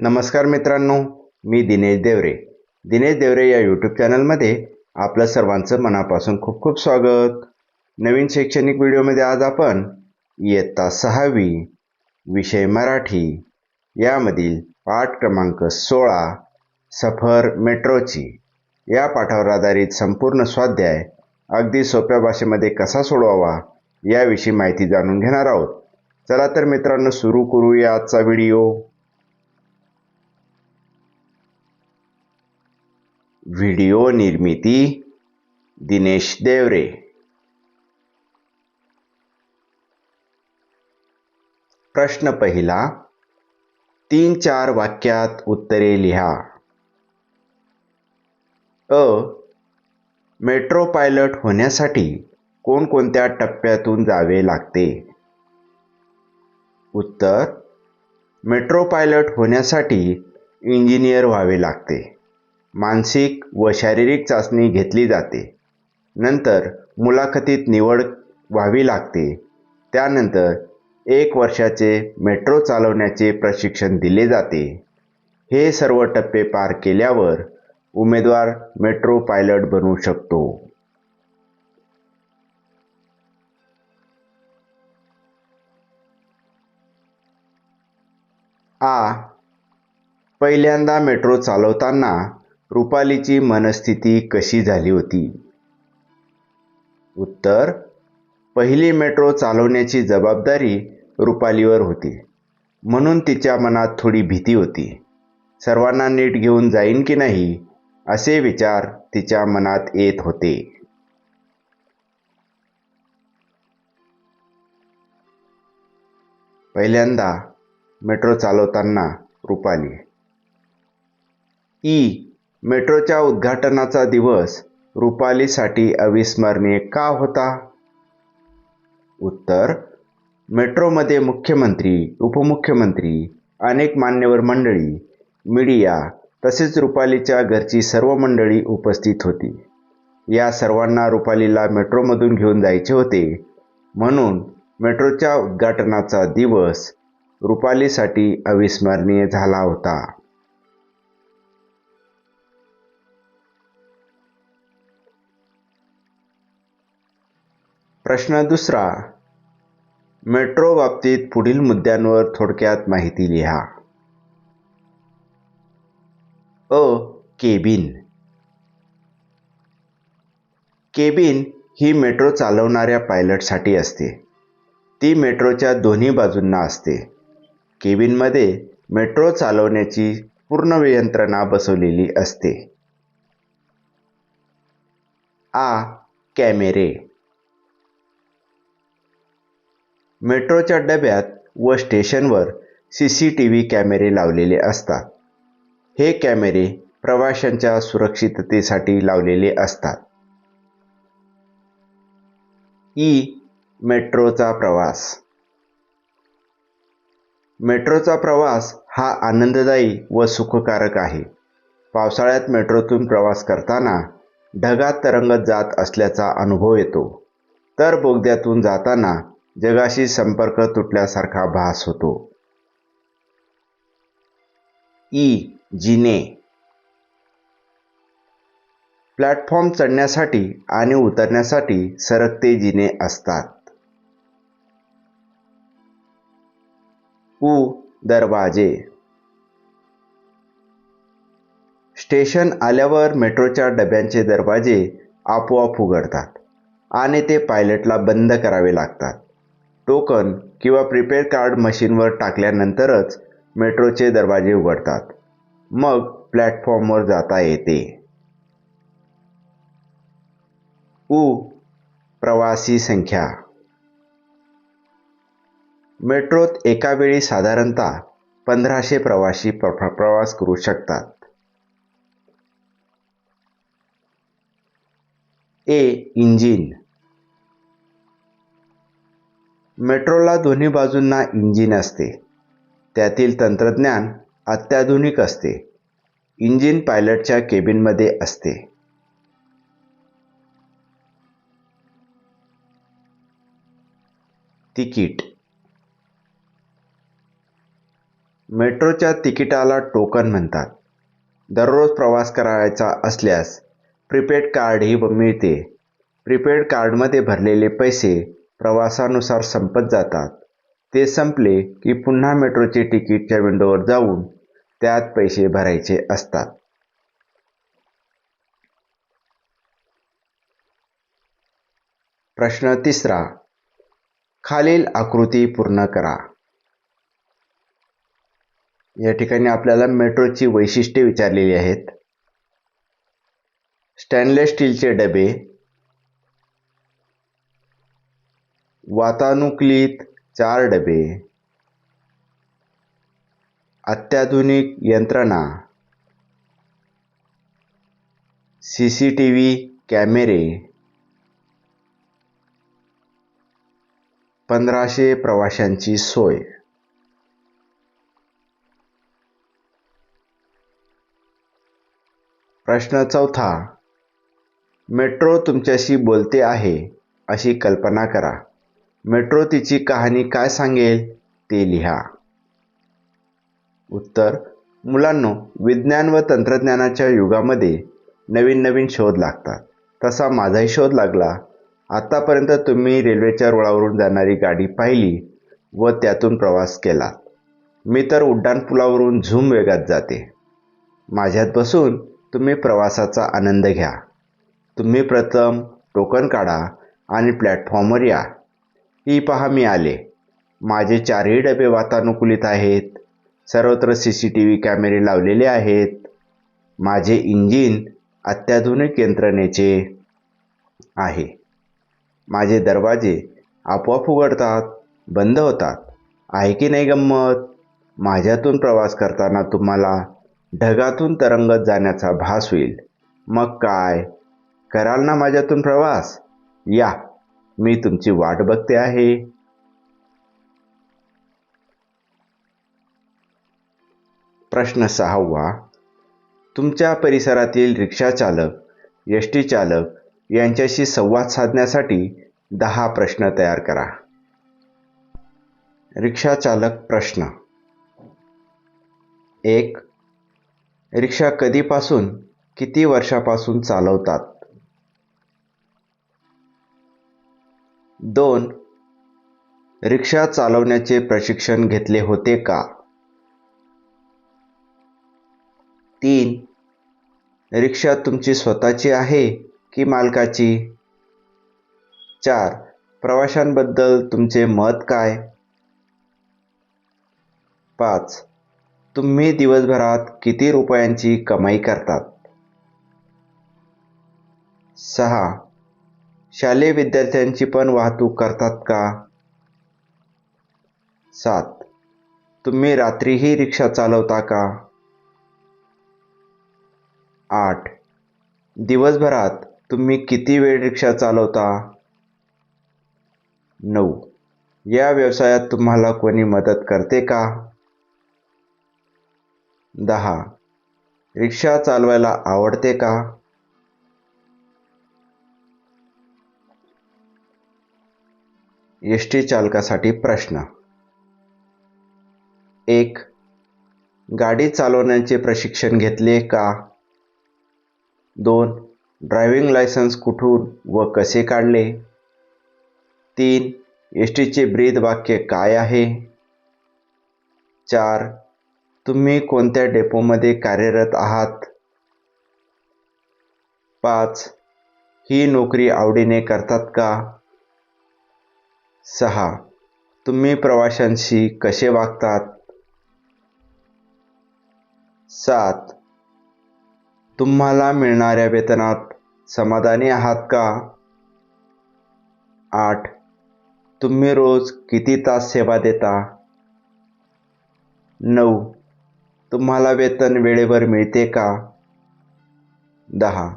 नमस्कार मित्रांनो मी दिनेश देवरे. दिनेश देवरे या यूट्यूब चॅनलमध्ये आपलं सर्वांचं मनापासून खूप खूप स्वागत. नवीन शैक्षणिक व्हिडिओमध्ये आज आपण इयत्ता सहावी विषय मराठी यामधील पाठ क्रमांक सोळा सफर मेट्रोची. या पाठावर आधारित संपूर्ण स्वाध्याय अगदी सोप्या भाषेमध्ये कसा सोडवावा याविषयी माहिती जाणून घेणार आहोत. चला तर मित्रांनो सुरू करूया आजचा व्हिडिओ. व्हिडिओ निर्मिती दिनेश देवरे. प्रश्न पहिला तीन चार वाक्यात उत्तरे लिहा. अ मेट्रो पायलट होण्यासाठी कोणकोणत्या टप्प्यातून जावे लागते? उत्तर मेट्रो पायलट होण्यासाठी इंजिनियर व्हावे लागते. मानसिक व शारीरिक चाचणी घेतली जाते. नंतर मुलाखतीत निवड व्हावी लागते. त्यानंतर एक वर्षाचे मेट्रो चालवण्याचे प्रशिक्षण दिले जाते. हे सर्व टप्पे पार केल्यावर उमेदवार मेट्रो पायलट बनू शकतो. आ. पहिल्यांदा मेट्रो चालवताना रुपालीची मनस्थिती कशी झाली होती? उत्तर पहिली मेट्रो चालवण्याची जबाबदारी रुपालीवर होती. म्हणून तिच्या मनात थोडी भीती होती. सर्वांना नीट घेऊन जाईन की नाही असे विचार तिच्या मनात येत होते. पहिल्यांदा मेट्रो चालवताना रुपाली ई मेट्रोच्या उद्घाटनाचा दिवस रुपालीसाठी अविस्मरणीय का होता? उत्तर मेट्रोमध्ये मुख्यमंत्री उपमुख्यमंत्री अनेक मान्यवर मंडळी मीडिया तसेच रुपालीच्या घरची सर्व मंडळी उपस्थित होती. या सर्वांना रुपालीला मेट्रोमधून घेऊन जायचे होते. म्हणून मेट्रोच्या उद्घाटनाचा दिवस रुपालीसाठी अविस्मरणीय झाला होता. प्रश्न दुसरा. मेट्रो बाबतीत पुढील मुद्द्यांवर थोडक्यात माहिती लिहा. अ. केबिन. केबिन ही मेट्रो चालवणाऱ्या पायलटसाठी असते. ती मेट्रोच्या दोन्ही बाजूंना असते. केबिनमध्ये मेट्रो चालवण्याची पूर्ण यंत्रणा बसवलेली असते. आ. कॅमेरे. मेट्रोच्या डब्यात व स्टेशनवर सी सी टी व्ही कॅमेरे लावलेले असतात. हे कॅमेरे प्रवाशांच्या सुरक्षिततेसाठी लावलेले असतात. ई मेट्रोचा प्रवास. मेट्रोचा प्रवास हा आनंददायी व सुखकारक आहे. पावसाळ्यात मेट्रोतून प्रवास करताना ढगात तरंगत जात असल्याचा अनुभव येतो. तर बोगद्यातून जाताना जगाशी संपर्क तुटल्यासारखा भास होतो. ई. जिने. प्लॅटफॉर्म चढण्यासाठी आणि उतरण्यासाठी सरकते जिने असतात. उ. दरवाजे. स्टेशन आल्यावर मेट्रोच्या डब्यांचे दरवाजे आपोआप उघडतात आणि ते पायलटला बंद करावे लागतात. टोकन किंवा प्रीपेड कार्ड मशीनवर टाकल्यानंतरच मेट्रोचे दरवाजे उघडतात. मग प्लॅटफॉर्मवर जाता येते. उ. प्रवासी संख्या. मेट्रोत एका वेळी साधारणतः पंधराशे प्रवासी प्रवास करू शकतात. ए. इंजिन. मेट्रोला दोन्ही बाजूंना इंजिन असते. त्यातील तंत्रज्ञान अत्याधुनिक असते. इंजिन पायलटच्या केबिनमध्ये असते. तिकीट. मेट्रोच्या तिकिटाला टोकन म्हणतात. दररोज प्रवास करायचा असल्यास प्रीपेड कार्डही मिळते. प्रीपेड कार्डमध्ये भरलेले पैसे प्रवासानुसार संपत जातात. ते संपले की पुन्हा मेट्रोचे तिकीटच्या विंडोवर जाऊन त्यात पैसे भरायचे असतात. प्रश्न तिसरा. खालील आकृती पूर्ण करा. या ठिकाणी आपल्याला मेट्रोची वैशिष्ट्ये विचारलेली आहेत. स्टॅनलेस स्टीलचे डबे वातानुकूलित चार डबे. अत्याधुनिक यंत्रणा. सी सी टी व्ही कॅमेरे. पंधराशे प्रवाशांची सोय. प्रश्न चौथा. मेट्रो तुमच्याशी बोलते आहे अशी कल्पना करा. मेट्रो तिची कहाणी काय सांगेल ते लिहा. उत्तर मुलांनो विज्ञान व तंत्रज्ञानाच्या युगामध्ये नवीन नवीन शोध लागतात. तसा माझाही शोध लागला. आत्तापर्यंत तुम्ही रेल्वेच्या रुळावरून जाणारी गाडी पाहिली व त्यातून प्रवास केला. मी तर उड्डाणपुलावरून झूम वेगात जाते. माझ्यात बसून तुम्ही प्रवासाचा आनंद घ्या. तुम्ही प्रथम टोकन काढा आणि प्लॅटफॉर्मवर या. ही पहा मी आले. माझे चारही डबे वातानुकूलित आहेत. सर्वत्र सी सी टी व्ही कॅमेरे लावलेले आहेत. माझे इंजिन अत्याधुनिक यंत्रणेचे आहे. माझे दरवाजे आपोआप उघडतात बंद होतात. आहे की नाही गंमत? माझ्यातून प्रवास करताना तुम्हाला ढगातून तरंगत जाण्याचा भास होईल. मग काय? कराल ना माझ्यातून प्रवास? या. मी तुमची वाट बघते आहे. प्रश्न सहावा. तुमच्या परिसरातील रिक्षाचालक एस टी चालक यांच्याशी संवाद साधण्यासाठी दहा प्रश्न तयार करा. रिक्षाचालक प्रश्न. एक रिक्षा कधीपासून किती वर्षापासून चालवतात? दोन रिक्षा चालवण्याचे प्रशिक्षण घेतले होते का? तीन रिक्षा तुमची स्वतःची आहे की मालकाची? चार प्रवाशांबद्दल तुमचे मत काय? पाच तुम्ही दिवसभरात किती रुपयांची कमाई करतात? सहा शालेय विद्यार्थ्यांची पण वाहतूक करतात का? सात. तुम्ही रात्रीही रिक्षा चालवता का? आठ. दिवसभरात तुम्ही किती वेळ रिक्षा चालवता? नऊ. या व्यवसायात तुम्हाला कोणी मदत करते का? दहा. रिक्षा चालवायला आवडते का? एस टी चालकासाठी प्रश्न. एक गाडी चालवण्याचे प्रशिक्षण घेतले का? दोन ड्रायव्हिंग लायसन्स कुठून व कसे काढले? तीन एस टीचे ब्रीद वाक्य काय आहे? चार तुम्ही कोणत्या डेपोमध्ये कार्यरत आहात? पाच ही नोकरी आवडीने करतात का? सहा. तुम्ही प्रवाशांशी कसे वागतात? सात. तुम्हाला मिळणाऱ्या वेतनात समाधानी आहात का? आठ. तुम्ही रोज किती तास सेवा देता? नऊ. तुम्हाला वेतन वेळेवर मिळते का? दहा.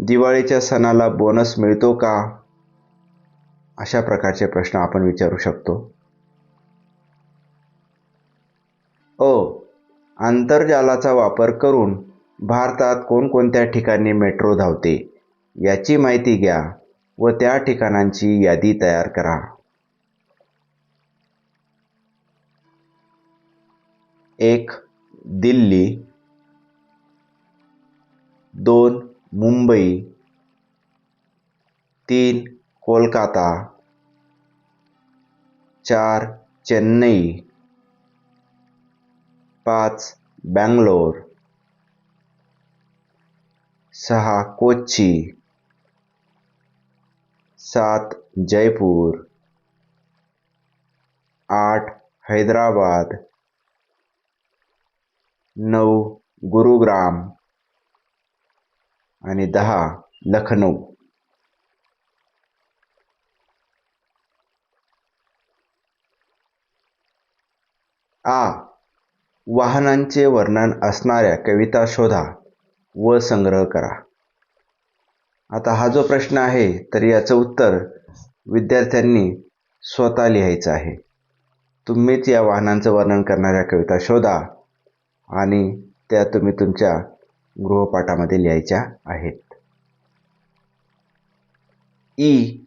दिवाळीच्या सणाला बोनस मिळतो का? अशा प्रकारचे प्रश्न आपण विचारू शकतो. अ आंतरजालाचा वापर करून भारतात कोणकोणत्या ठिकाणी मेट्रो धावते याची माहिती घ्या व त्या ठिकाणांची यादी तयार करा. एक दिल्ली. दोन मुंबई. तीन कोलकाता. चार चेन्नई. पाच बँगलोर. सहा कोच्ची. सात जयपूर. आठ हैदराबाद. नऊ गुरुग्राम. आणि दहा लखनौ आ. वाहनांचे वर्णन असणाऱ्या कविता शोधा व संग्रह करा. आता हा जो प्रश्न आहे तर याचं उत्तर विद्यार्थ्यांनी स्वतः लिहायचं आहे. तुम्हीच या वाहनांचं वर्णन करणाऱ्या कविता शोधा आणि त्या तुम्ही तुमच्या गृहपाठामध्ये लिहायच्या आहेत. ई.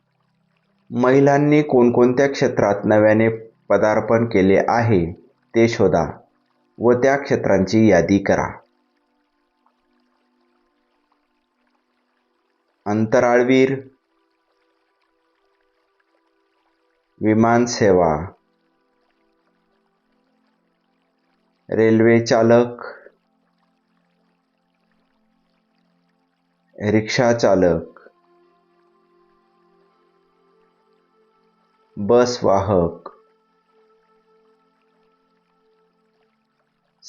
महिलांनी कोणकोणत्या क्षेत्रात नव्याने पदार्पण केले आहे? ते शोधा व त्या क्षेत्रांची यादी करा. अंतराळवीर विमानसेवा रेल्वे चालक. रिक्षा चालक. बस वाहक.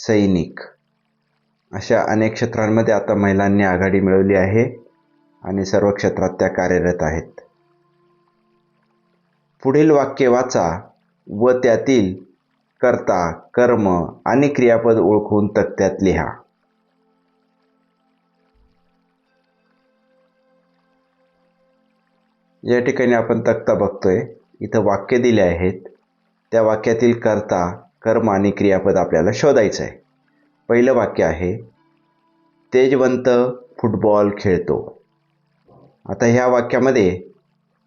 सैनिक. अशा अनेक क्षेत्रांमध्ये आता महिलांनी आघाडी मिळवली आहे आणि सर्व क्षेत्रात त्या कार्यरत आहेत. पुढील वाक्य वाचा व त्यातील कर्ता कर्म आणि क्रियापद ओळखून तक्त्यात लिहा. या ठिकाणी आपण तक्ता बघतोय इथं वाक्य दिले आहेत त्या वाक्यातील कर्ता कर्म आणि क्रियापद आपल्याला शोधायचं आहे पहिलं वाक्य आहे तेजवंत फुटबॉल खेळतो. आता ह्या वाक्यामध्ये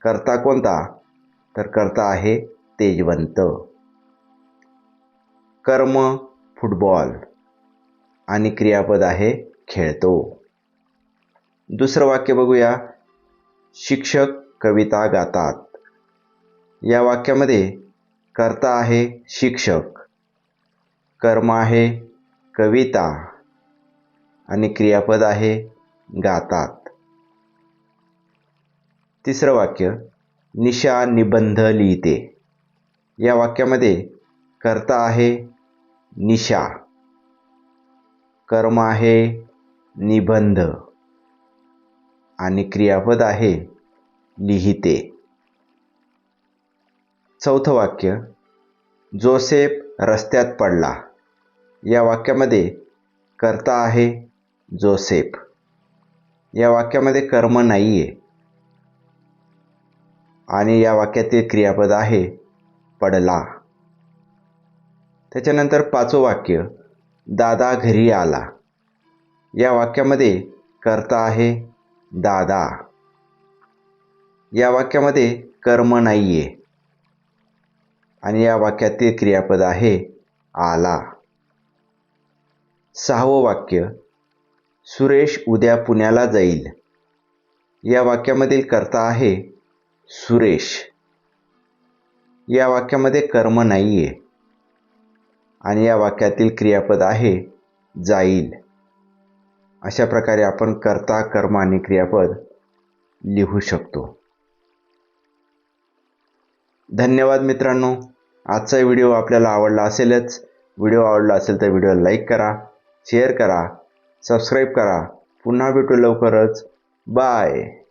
कर्ता कोणता? तर कर्ता आहे तेजवंत. कर्म फुटबॉल आणि क्रियापद आहे खेळतो. दुसरं वाक्य बघूया शिक्षक कविता गातात. या वाक्यामध्ये कर्ता आहे शिक्षक. कर्म आहे कविता आणि क्रियापद आहे गातात. तिसरं वाक्य निशा निबंध लिहिते. या वाक्यामध्ये कर्ता आहे निशा. कर्म आहे निबंध. आणि क्रियापद आहे लिहिते. चौथं वाक्य जोसेफ रस्त्यात पडला. या वाक्यामध्ये कर्ता आहे जोसेफ. या वाक्यामध्ये कर्म नाही आहे आणि या वाक्यातील क्रियापद आहे पडला. त्याच्यानंतर पाचवं वाक्य दादा घरी आला. या वाक्यामध्ये कर्ता आहे दादा. या वाक्यामध्ये कर्म नाही आहे आणि या वाक्यातील क्रियापद आहे आला. सहावं वाक्य सुरेश उद्या पुण्याला जाईल. या वाक्यामधील कर्ता आहे सुरेश. या वाक्यामध्ये कर्म नाही आहे आणि या वाक्यातील क्रियापद आहे जाईल. अशा प्रकारे आपण कर्ता कर्म आणि क्रियापद लिहू शकतो. धन्यवाद मित्रांनो. आजचा व्हिडिओ आपल्याला आवडला असेलच. व्हिडिओ आवडला असेल तर व्हिडिओ लाईक करा. शेअर करा सबस्क्राईब करा. पुन्हा भेटू लवकरच. बाय